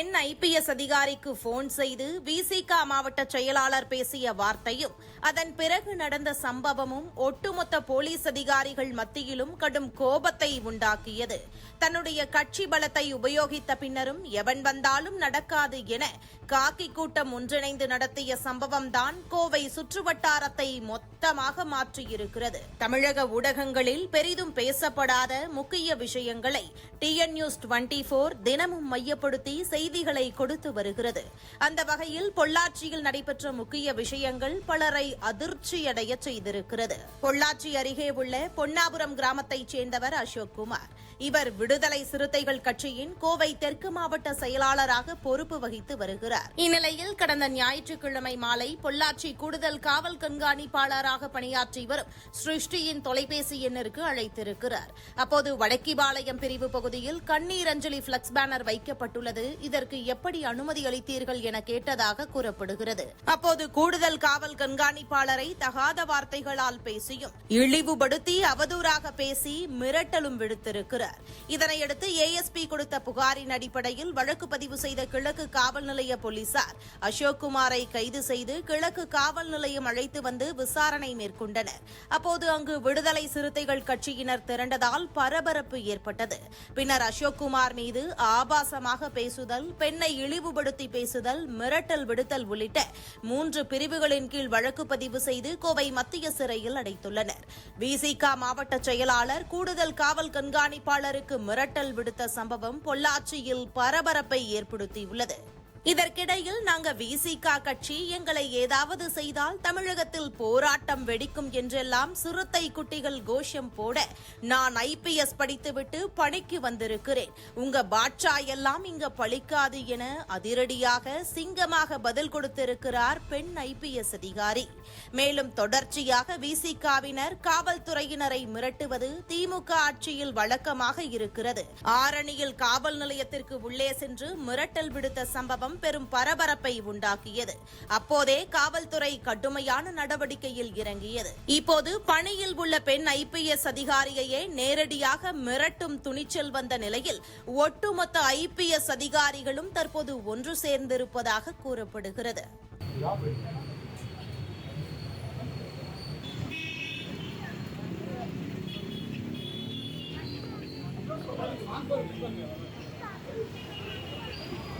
பெண் ஐபிஎஸ் அதிகாரிக்கு போன் செய்து விசிக மாவட்ட செயலாளர் பேசிய வார்த்தையும் அதன் பிறகு நடந்த சம்பவமும் ஒட்டுமொத்த போலீஸ் அதிகாரிகள் மத்தியிலும் கடும் கோபத்தை உண்டாக்கியது. தன்னுடைய கட்சி பலத்தை உபயோகித்த பின்னரும் எவன் வந்தாலும் நடக்காது என காக்கி கூட்டம் ஒன்றிணைந்து நடத்திய சம்பவம்தான் கோவை சுற்றுவட்டாரத்தை மொத்தமாக மாற்றியிருக்கிறது. தமிழக ஊடகங்களில் பெரிதும் பேசப்படாத முக்கிய விஷயங்களை டிஎன் நியூஸ் டுவெண்டி போர் தினமும் மையப்படுத்தி செய்தி செய்திகளை கொடுத்து வருகிறது. அந்த வகையில் பொள்ளாச்சியில் நடைபெற்ற முக்கிய விஷயங்கள் பலரை அதிர்ச்சியடைய செய்திருக்கிறது. பொள்ளாச்சி அருகே உள்ள பொன்னாபுரம் கிராமத்தைச் சேர்ந்தவர் அசோக் குமார். இவர் விடுதலை சிறுத்தைகள் கட்சியின் கோவை தெற்கு மாவட்ட செயலாளராக பொறுப்பு வகித்து வருகிறார். இந்நிலையில் கடந்த ஞாயிற்றுக்கிழமை மாலை பொள்ளாச்சி கூடுதல் காவல் கண்காணிப்பாளராக பணியாற்றி வரும் சிருஷ்டியின் தொலைபேசி எண்ணிற்கு அழைத்திருக்கிறார். அப்போது வடக்கிபாளையம் பிரிவு பகுதியில் கண்ணீர் அஞ்சலி பிளக்ஸ் பேனர் வைக்கப்பட்டுள்ளது. இதற்கு எப்படி அனுமதி அளித்தீர்கள் என கேட்டதாக கூறப்படுகிறது. அப்போது கூடுதல் காவல் கண்காணிப்பாளரை தகாத வார்த்தைகளால் பேசியும் இழிவுபடுத்தி அவதூறாக பேசி மிரட்டலும் விடுத்திருக்கிறார். இதனையடுத்து ஏஎஸ்பி கொடுத்த புகாரின் அடிப்படையில் வழக்கு பதிவு செய்த கிழக்கு காவல் நிலைய போலீசார் அசோக் குமாரை கைது செய்து கிழக்கு காவல் நிலையம் அழைத்து வந்து விசாரணை மேற்கொண்டனர். அப்போது அங்கு விடுதலை சிறுத்தைகள் கட்சியினர் திரண்டதால் பரபரப்பு ஏற்பட்டது. பின்னர் அசோக் குமார் மீது ஆபாசமாக பேசுதல் பெண்ணை இழிவுபடுத்தி பேசுதல் மிரட்டல் விடுத்தல் உள்ளிட்ட மூன்று பிரிவுகளின் கீழ் வழக்கு பதிவு செய்து கோவை மத்திய சிறையில் அடைத்துள்ளனர். விசிக மாவட்ட செயலாளர் கூடுதல் காவல் கண்காணிப்பாளர் கண்காணிப்பாளருக்கு மிரட்டல் விடுத்த சம்பவம் பொள்ளாச்சியில் பரபரப்பை ஏற்படுத்தியுள்ளது. இதற்கிடையில் நாங்க விசிகா கட்சி எங்களை ஏதாவது செய்தால் தமிழகத்தில் போராட்டம் வெடிக்கும் என்றெல்லாம் சிறுத்தை குட்டிகள் கோஷம் போட நான் ஐபிஎஸ் படித்துவிட்டு பணிக்கு வந்திருக்கிறேன். உங்க பாட்சா எல்லாம் இங்க பழிக்காது என அதிரடியாக சிங்கமாக பதில் கொடுத்திருக்கிறார் பெண் ஐபிஎஸ் அதிகாரி. மேலும் தொடர்ச்சியாக விசிகாவினர் காவல்துறையினரை மிரட்டுவது திமுக ஆட்சியில் வழக்கமாக இருக்கிறது. ஆரணியில் காவல் நிலையத்திற்கு உள்ளே சென்று மிரட்டல் விடுத்த சம்பவம் பெரும் பரபரப்பை உண்டாக்கியது. அப்போதே காவல்துறை கடுமையான நடவடிக்கையில் இறங்கியது. இப்போது பணியில் உள்ள பெண் ஐபிஎஸ் அதிகாரியையே நேரடியாக மிரட்டும் துணிச்சல் வந்த நிலையில் ஒட்டுமொத்த ஐபிஎஸ் அதிகாரிகளும் தற்போது ஒன்று சேர்ந்திருப்பதாக கூறப்படுகிறது.